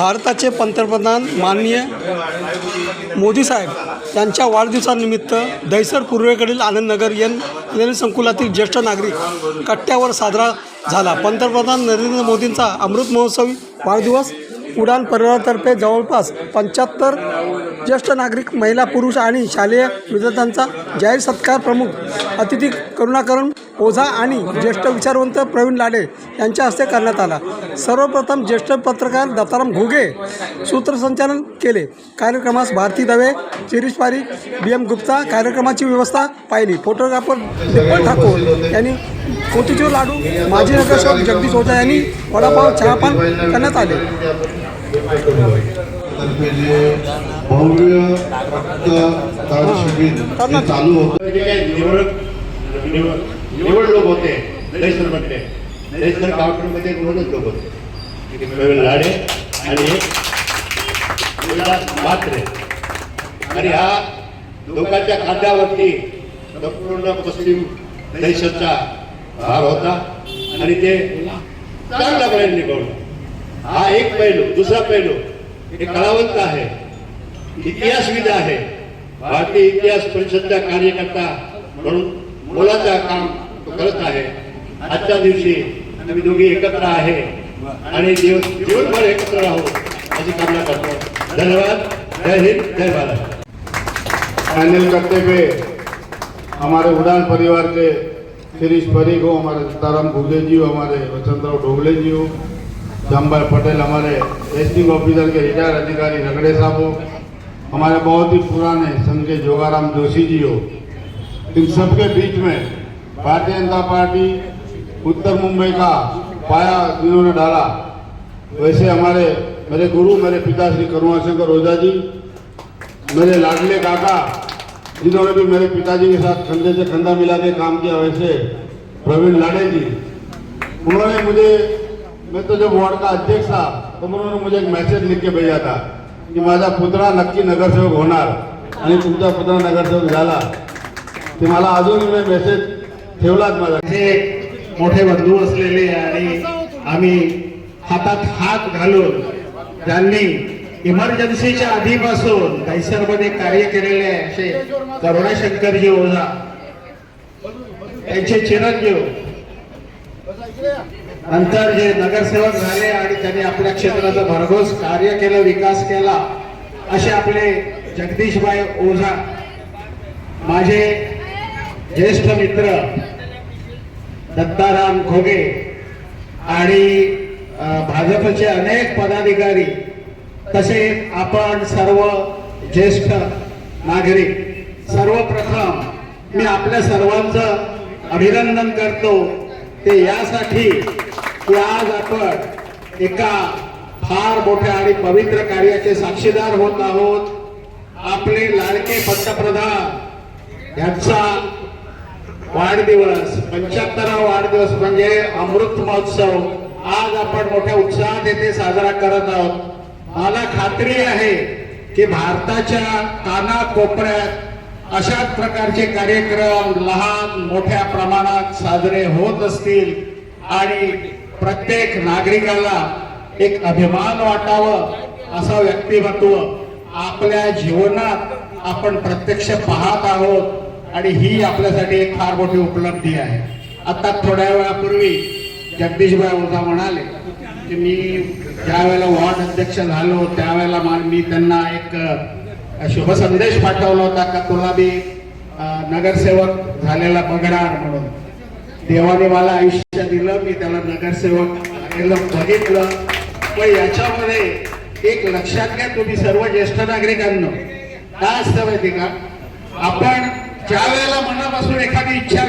भारताचे पंतप्रधान माननीय मोदी साहेब यांच्या वाढदिवसानिमित्त दहिसर पूर्वेकडील आनंदनगर एन एन संकुलातील ज्येष्ठ नागरिक कट्ट्यावर साजरा झाला. पंतप्रधान नरेंद्र मोदींचा अमृत महोत्सवी वाढदिवस उडान परिवारातर्फे जवळपास पंच्याहत्तर ज्येष्ठ नागरिक महिला पुरुष आणि शालेय विद्यार्थ्यांचा जाहीर सत्कार प्रमुख अतिथी करुणाकरण ओझा आणि ज्येष्ठ विचारवंत प्रवीण लाडे यांच्या हस्ते करण्यात आला. सर्वप्रथम ज्येष्ठ पत्रकार दत्ताराम घुगे सूत्रसंचालन केले. कार्यक्रमास भारती दवे शिरीष पारीख बी एम गुप्ता कार्यक्रमाची व्यवस्था पाहिली. फोटोग्राफर दीपक ठाकूर यांनी मोतीचूर लाडू माजी नगरसेवक जगदीश ओझा यांनी वडापाव चहापान करण्यात आले. तर्फे जे भव्य रक्तदान शिबिर हे चालू होतं जे काही निवड निवड लोक होते दहिसरमधले दहिसर गावठणमध्ये दोनच लोक होते लाडे आणि एक आणि ह्या लोकांच्या खांद्यावरती संपूर्ण पश्चिम देशाचा भार होता आणि ते चांगल्या प्रकारे निभवलं हा एक पैलू दुसरा पैलू. हे कलावंत आहे. इतिहासविद आहे. भारतीय इतिहास परिषदचा कार्यकर्ता म्हणून मोलाचा काम करत आहे. आजच्या दिवशी आम्ही दोघी एकत्र आहे आणि जीवनभर एकत्र राहू अशी कामना करतो. धन्यवाद. जय हिंद जय भारत. फाइनल करते हुए हमारे उड़ान परिवार के शिरीष परी हो हमारे सीताराम घुगे जी हो हमारे वसंतराव ढोबले जी हो श्यामभाई पटेल हमारे टेस्टिंग ऑफिसर के रिटायर अधिकारी रगड़े साहब हो। हमारे बहुत ही पुराने के जोगाराम जोशी जी हो। इन सबके बीच में भारतीय जनता पार्टी उत्तर मुंबई का पाया जिन्होंने डाला। वैसे हमारे, मेरे गुरु, मेरे पिता श्री करुणाशंकर ओझा जी, मेरे लाडले काका, जिन्होंने भी मेरे पिताजी के साथ कंधे से कंधा मिला के काम किया, वैसे प्रवीण लाडे जी, उन्होंने मुझे मैं तो जब वार्ड का अध्यक्ष था तो उन्होंने मुझे एक मैसेज लिख के भेजा था की माझा पुतळा नक्की नगरसेवक होणार आणि तुमचा पुतळा नगरसेवक झाला. ते मला अजूनही मी मेसेज ठेवलाच माझा. हे मोठे बंधू असलेले आणि आम्ही हातात हात घालून ज्यांनी इमर्जन्सीच्या आधीपासून कैसरमध्ये कार्य केलेले असे करुणाशंकरजी ओझा त्यांचे चिरंजीव नंतर जे नगरसेवक झाले आणि त्यांनी आपल्या क्षेत्राचं भरघोस कार्य केलं विकास केला असे आपले जगदीशभाई ओझा माझे ज्येष्ठ मित्र दत्ताराम घोगे आणि भाजपचे अनेक पदाधिकारी तसेच आपण सर्व ज्येष्ठ नागरिक सर्वप्रथम मी आपल्या सर्वांचं अभिनंदन करतो. ते यासाठी की आज आपण एका फार मोठ्या आणि पवित्र कार्याचे साक्षीदार होत आहोत. आपले लाडके पंतप्रधान यांचा वाढदिवस पंच्याहत्तरावा वाढदिवस म्हणजे अमृत महोत्सव आज आपण मोठ्या उत्साहात येथे साजरा करत आहोत. मला खात्री आहे की भारताच्या कानाकोपऱ्यात अशाच प्रकारचे कार्यक्रम लहान मोठ्या प्रमाणात साजरे होत असतील आणि प्रत्येक नागरिकाला एक अभिमान वाटावं असं व्यक्तिमत्व आपल्या जीवनात आपण प्रत्यक्ष पाहत आहोत आणि ही आपल्यासाठी एक फार मोठी उपलब्धी आहे. आता थोड्या वेळापूर्वी जगदीशभाई ओझा म्हणाले की मी ज्या वेळेला वॉर्ड अध्यक्ष झालो त्यावेळेला मी त्यांना एक शुभ संदेश पाठवला होता का तुला मी नगरसेवक झालेला बघणार म्हणून. देवाने मला आयुष्य दिलं मी त्याला नगरसेवक झालेलं बघितलं. पण याच्यामध्ये एक लक्षात घ्या तुम्ही सर्व ज्येष्ठ नागरिकांना. काय असतं माहिती का? आपण ज्या वेळेला मनापासून एखादी इच्छा